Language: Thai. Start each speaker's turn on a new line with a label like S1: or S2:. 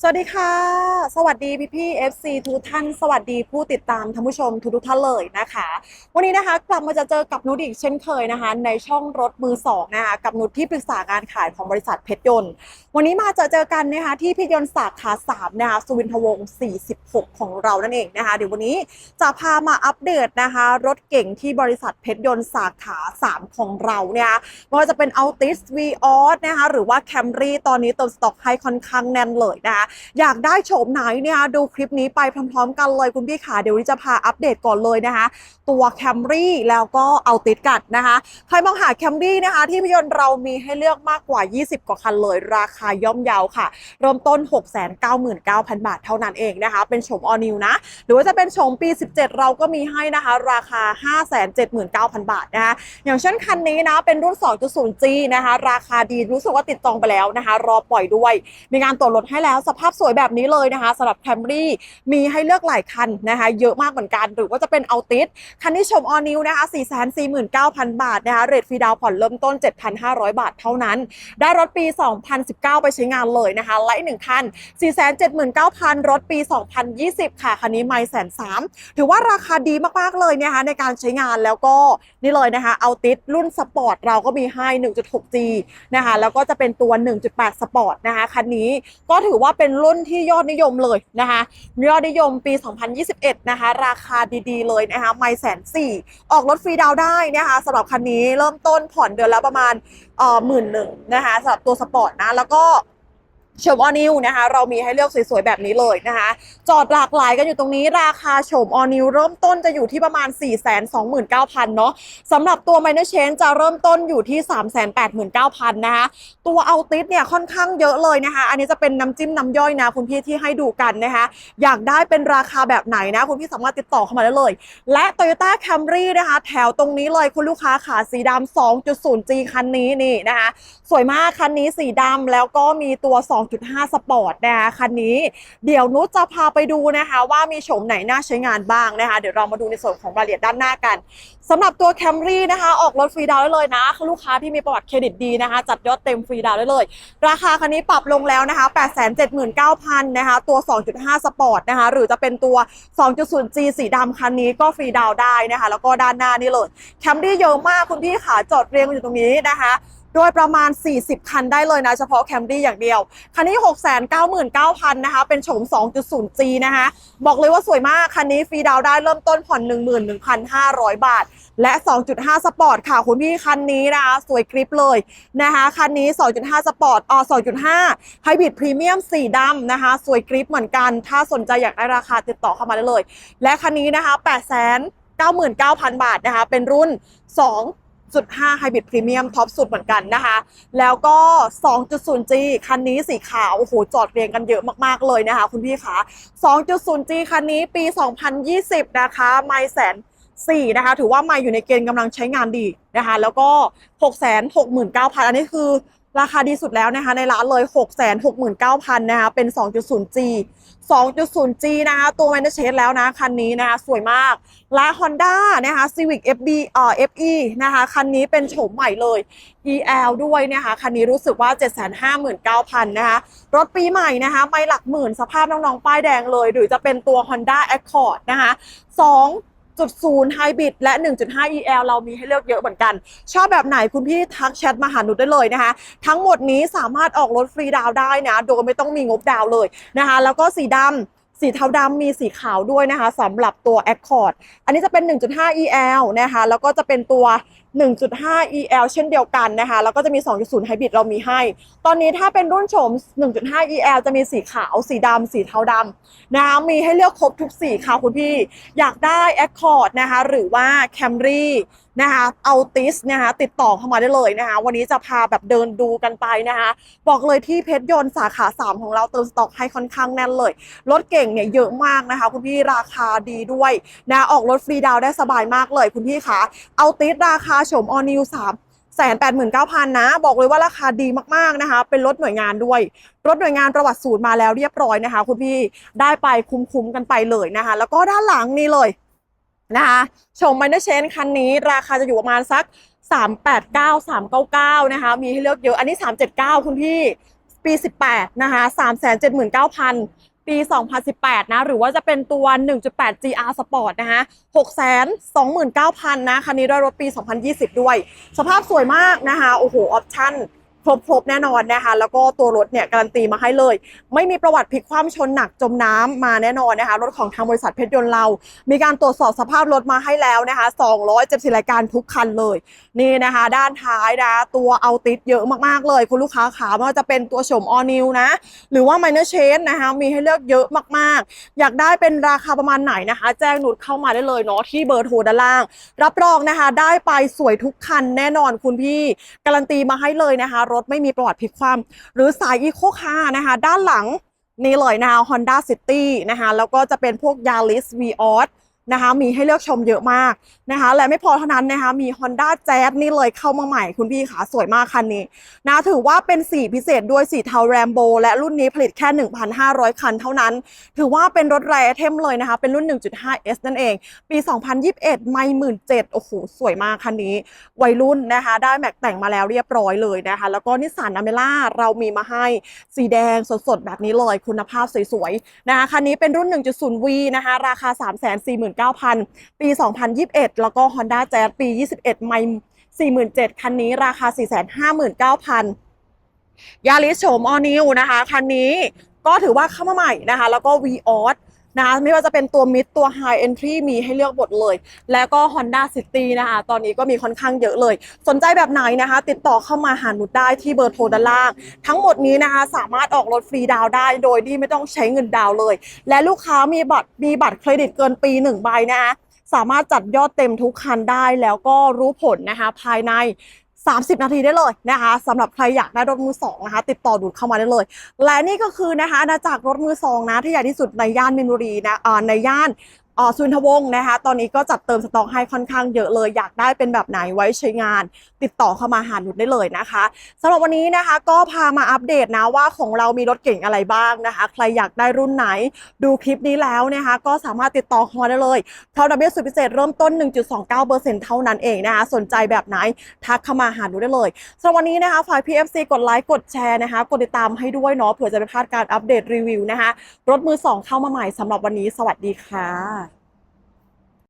S1: สวัสดีค่ะ สวัสดีพี่พี่ FC ทุกท่าน สวัสดีผู้ติดตามท่านผู้ชมทุกทุกท่านเลยนะคะ วันนี้นะคะกลับมาจะเจอกับนุชอีกเช่นเคยนะคะ ในช่องรถมือสองนะคะกับนุชที่ปรึกษางานขายของบริษัทเพชรยนต์ วันนี้มาเจอเจอกันนะคะที่เพชรยนต์สาขา3นะคะสุวินทวงศ์46 ของเรานั่นเองนะคะ เดี๋ยววันนี้จะพามาอัปเดตนะคะ รถเก่งที่บริษัทเพชรยนต์สาขา3ของเราเนี่ยไม่ว่าจะเป็น Altis v ีออสนะคะหรือว่า Camry ตอนนี้ติมสต็อกให้ค่อนข้างแน่นเลยนะคะอยากได้โฉมไหนเนี่ยดูคลิปนี้ไปพร้อมๆ กันเลยคุณพี่ขาเดี๋ยวนี้จะพาอัปเดตก่อนเลยนะคะ ตัว Camry แล้วก็เอาติดกัดนะคะใครมองหา Camry นะคะ ที่พยนต์เรามีให้เลือกมากกว่า 20 กว่าคันเลย ราคาย่อมเยาวค่ะ เริ่มต้น 699,000 บาทเท่านั้นเองนะคะ เป็นโฉม All New นะ หรือว่าจะเป็นโฉมปี 17 เราก็มีให้นะคะ ราคา 579,000 บาทนะคะ อย่างเช่นคันนี้นะ เป็นรุ่น 2.0G นะคะ ราคาดีรู้สึกว่าติดจองไปแล้วนะคะ รอปล่อยด้วย มีการตรวจรถให้แล้วสภาพสวยแบบนี้เลยนะคะสำหรับ Camry มีให้เลือกหลายคันนะคะเยอะมากเหมือนกัน หรือว่าจะเป็น Altis คันที่ชม All New นะคะ 449,000 บาทนะคะเรทฟรีดาวผ่อนเริ่มต้น 7,500 บาทเท่านั้น ได้รถปี 2019 ไปใช้งานเลยนะคะและอีกหนึ่งคัน 479,000 รถปี 2020 ค่ะ คันนี้ไม่แสนสามถือว่าราคาดีมากๆเลยนะคะในการใช้งานแล้วก็นี่เลยนะคะ Altis รุ่นสปอร์ตเราก็มีให้ 1.6G นะคะแล้วก็จะเป็นตัว 1.8 สปอร์ตนะคะคันนี้ก็ถือว่าเป็น็นรุ่นที่ยอดนิยมเลยนะคะยอดนิยมปี 2021 นะคะ ราคาดีๆเลยนะคะไม่แสนสี่ออกรถฟรีดาวได้นะคะสำหรับคันนี้เริ่มต้นผ่อนเดือนละประมาณเอ่อหมื่นหนึ่งนะคะสำหรับตัวสปอร์ตนะแล้วก็ โฉมออนิวนะคะ เรามีให้เลือกสวยๆแบบนี้เลยนะคะ จอดหลากหลายกันอยู่ตรงนี้ราคาโฉมออนิวเริ่มต้นจะอยู่ที่ประมาณ 4 2 9 0 0 0 เนาะสำหรับตัว Minor Change จะเริ่มต้นอยู่ที่ 3 8 9 0 0 0 นะคะ ตัวเอาติสเนี่ยค่อนข้างเยอะเลยนะคะ อันนี้จะเป็นน้ำจิ้มน้ำย่อยนะคุณพี่ที่ให้ดูกันนะคะ อยากได้เป็นราคาแบบไหนนะ คุณพี่สามารถติดต่อเข้ามาได้เลย และ Toyota Camry นะคะ แถวตรงนี้เลยคุณลูกค้าขาสีดำ 2.0G คันนี้นี่นะคะ สวยมากคันนี้สีดำแล้วก็มีตัว2.5 สปอร์ตนะคะคันนี้เดี๋ยวนุชจะพาไปดูนะคะว่ามีโฉมไหนน่าใช้งานบ้างนะคะ เดี๋ยวเรามาดูในส่วนของรายละเอียดด้านหน้ากันสำหรับตัว Camry นะคะ ออกรถฟรีดาวได้เลยนะลูกค้าที่มีประวัติเครดิตดีนะคะ จัดยอดเต็มฟรีดาวได้เลย ราคาคันนี้ปรับลงแล้วนะคะ 879,000นะคะตัว 2.5 สปอร์ตนะคะหรือจะเป็นตัว 2.0G สีดำคันนี้ก็ฟรีดาวได้นะคะ แล้วก็ด้านหน้านี่เลยแคมรี่เยอะมากคุณพี่ขาจอดเรียงอยู่ตรงนี้นะคะ โดยประมาณ 40 คันได้เลยนะ เฉพาะแคมรี่อย่างเดียว คันนี้ 699,000 นะคะ เป็นโฉม 2.0G นะคะ บอกเลยว่าสวยมาก คันนี้ฟรีดาวน์ได้เริ่มต้นผ่อน 11,500 บาท และ 2.5 สปอร์ตค่ะ คุณพี่คันนี้นะคะ สวยกริปเลยนะคะ คันนี้ 2.5 สปอร์ตอ๋อ2.5 ไฮบริดพรีเมียมสีดำนะคะ สวยกริปเหมือนกัน ถ้าสนใจอยากได้ราคาติดต่อเข้ามาได้เลย และคันนี้นะคะ899,000 บาทนะคะ เป็นรุ่น 2 2.5 Hybrid Premium ท็อปสุดเหมือนกันนะคะ แล้วก็ 2.0G คันนี้สีขาว โอ้โห จอดเรียงกันเยอะมากๆเลยนะคะคุณพี่คะ 2.0G คันนี้ปี 2020 นะคะไม่แสนสี่นะคะ ถือว่าไม่อยู่ในเกณฑ์กำลังใช้งานดีนะคะ แล้วก็ 6 6 9 0 0 0 อันนี้คือ ราคาดีสุดแล้วนะคะในร้านเลย 6 6 9 0 0 0นะคะเป็น 2.0G 2.0G นะคะตัว m a n a g e แล้วนะ คันนี้นะคะสวยมากและ Honda นะคะ Civic FB เอ่อ FE นะคะคันนี้เป็นโฉมใหม่เลย EL ด้วยนะคะคันนี้รู้สึกว่า 759,000นะคะรถปีใหม่นะคะไม่หลักหมื่นสภาพน้องๆ ป้ายแดงเลย หรือจะเป็นตัว Honda Accord นะคะ2 1.0 Hybrid และ 1.5 EL เรามีให้เลือกเยอะเหมือนกัน ชอบแบบไหนคุณพี่ทักแชทมาหาหนูได้เลยนะคะ ทั้งหมดนี้สามารถออกรถฟรีดาวได้นะ โดยไม่ต้องมีงบดาวเลยนะคะ แล้วก็สีดำสีเทาดำมีสีขาวด้วยนะคะสำหรับตัว Accord อันนี้จะเป็น 1.5 EL นะคะ แล้วก็จะเป็นตัว 1.5 EL เช่นเดียวกันนะคะ แล้วก็จะมี 2.0 Hybrid เรามีให้ ตอนนี้ถ้าเป็นรุ่นโฉม 1.5 EL จะมีสีขาว สีดำ สีเทาดำนะคะ มีให้เลือกครบทุกสีค่ะคุณพี่ อยากได้ Accord นะคะ หรือว่า Camry นะคะเอาติสนะคะติดต่อเข้ามาได้เลยนะคะ วันนี้จะพาแบบเดินดูกันไปนะคะ บอกเลยที่เพชรยนต์สาขา 3 ของเราเติมสต็อกให้ค่อนข้างแน่นเลย รถเก่งเนี่ยเยอะมากนะคะ คุณพี่ราคาดีด้วยนะออกรถฟรีดาวได้สบายมากเลยคุณพี่คะเอาติสราคาโฉมออนิวสามแสนแปดหมื่นเก้าพันนะ บอกเลยว่าราคาดีมาก ๆ นะคะ เป็นรถหน่วยงานด้วย รถหน่วยงานประวัติศูนย์มาแล้วเรียบร้อยนะคะ คุณพี่ได้ไปคุ้ม ๆ กันไปเลยนะคะ แล้วก็ด้านหลังนี่เลยนะคะชม Minor Change คันนี้ ราคาจะอยู่ประมาณสัก 389 399 นะคะ มีให้เลือกเยอะ อันนี้ 379 คุณพี่ ปี 18 นะคะ 379,000 ปี 2018 นะ หรือว่าจะเป็นตัว 1.8 GR Sport นะฮะ 629,000 นะ คันนี้ด้รถปี 2020 ด้วย สภาพสวยมากนะคะ โอ้โห ออปชั่น ครบครบแน่นอนนะคะ แล้วก็ตัวรถเนี่ยการันตีมาให้เลย ไม่มีประวัติพลิกคว่ำชนหนักจมน้ำมาแน่นอนนะคะ รถของทางบริษัทเพชรยนต์เรา มีการตรวจสอบสภาพรถมาให้แล้วนะคะ274รายการทุกคันเลย นี่นะคะ ด้านท้ายนะตัวเอาติดเยอะมากๆเลย คุณลูกค้าขาไม่ว่าจะเป็นตัวโฉมออนิวนะ หรือว่า minor change นะคะมีให้เลือกเยอะมากๆ อยากได้เป็นราคาประมาณไหนนะคะ แจ้งหนุดเข้ามาได้เลยเนาะที่เบอร์โทรด้านล่าง รับรองนะคะ ได้ไปสวยทุกคันแน่นอนคุณพี่ การันตีมาให้เลยนะคะรถไม่มีประวัติพลิกคว่ำหรือสายอีโคคาร์นะคะ ด้านหลังนี่เลยนะคะ Honda City นะคะ แล้วก็จะเป็นพวก Yaris v อ o s นะคะมีให้เลือกชมเยอะมากนะคะ และไม่พอเท่านั้นนะคะมี Honda Jazz นี่เลยเข้ามาใหม่คุณพี่ขาสวยมากคันนี้นะถือว่าเป็นสีพิเศษด้วยสีเทาแรมโบและรุ่นนี้ผลิตแค่ 1,500 คันเท่านั้น ถือว่าเป็นรถแรเทมเลยนะคะ เป็นรุ่น 1.5S นั่นเอง ปี 2021 ไม่หมื่นเจ็ดโอ้โหสวยมากคันนี้ วัยรุ่นนะคะ ได้แม็กแต่งมาแล้วเรียบร้อยเลยนะคะ แล้วก็นิสสันอเมล่าเรามีมาให้สีแดงสดๆแบบนี้เลยคุณภาพสวยๆนะคะคันนี้เป็นรุ่น 1.0V นะคะราคา49,000 ปี 2021 แล้วก็ Honda Jazz ปี 21 ไม่47,000 คันนี้ราคา 459,000ยาริสโฉมออนิวนะคะ คันนี้ก็ถือว่าเข้ามาใหม่นะคะ แล้วก็ v ีออส นะคะไม่ว่าจะเป็นตัวมิดตัว High Entry มีให้เลือกหมดเลย แล้วก็ Honda City นะคะตอนนี้ก็มีค่อนข้างเยอะเลย สนใจแบบไหนนะคะ ติดต่อเข้ามาหาหนุดได้ที่เบอร์โทรด้านล่าง ทั้งหมดนี้นะคะสามารถออกรถฟรีดาวได้โดยที่ไม่ต้องใช้เงินดาวเลย และลูกค้ามีบัตรมีบัตรเครดิตเกินปีหนึ่งใบนะคะสามารถจัดยอดเต็มทุกคันได้แล้วก็รู้ผลนะคะภายใน 30 นาทีได้เลยนะคะสำหรับใครอยากได้รถมือสองนะคะติดต่อดูดเข้ามาได้เลย และนี่ก็คือนะคะอาณาจักรรถมือสองนะที่ใหญ่ที่สุดในย่านมินบุรีนะอ่าในย่าน อ่าสุนทวงศ์นะคะ ตอนนี้ก็จัดเติมสต็อกให้ค่อนข้างเยอะเลย อยากได้เป็นแบบไหนไว้ใช้งาน ติดต่อเข้ามาหาหนุดได้เลยนะคะสำหรับวันนี้นะคะ ก็พามาอัปเดตนะว่าของเรามีรถเก่งอะไรบ้างนะคะ ใครอยากได้รุ่นไหนดูคลิปนี้แล้วนะคะ ก็สามารถติดต่อเข้ามาได้เลยเพราดับเบิลสุดพิเศษเริ่มต้น 1.29%เท่านั้นเองนะคะ สนใจแบบไหนทักเข้ามาหาหนูได้เลยสำหรับวันนี้นะคะฝ่าย PFC กดไลค์กดแชร์นะคะ กดติดตามให้ด้วยเนาะเผื่อจะไม่พลาดการอัปเดตรีวิวนะคะรถมือสองเข้ามาใหม่สำหรับวันนี้ สวัสดีค่ะ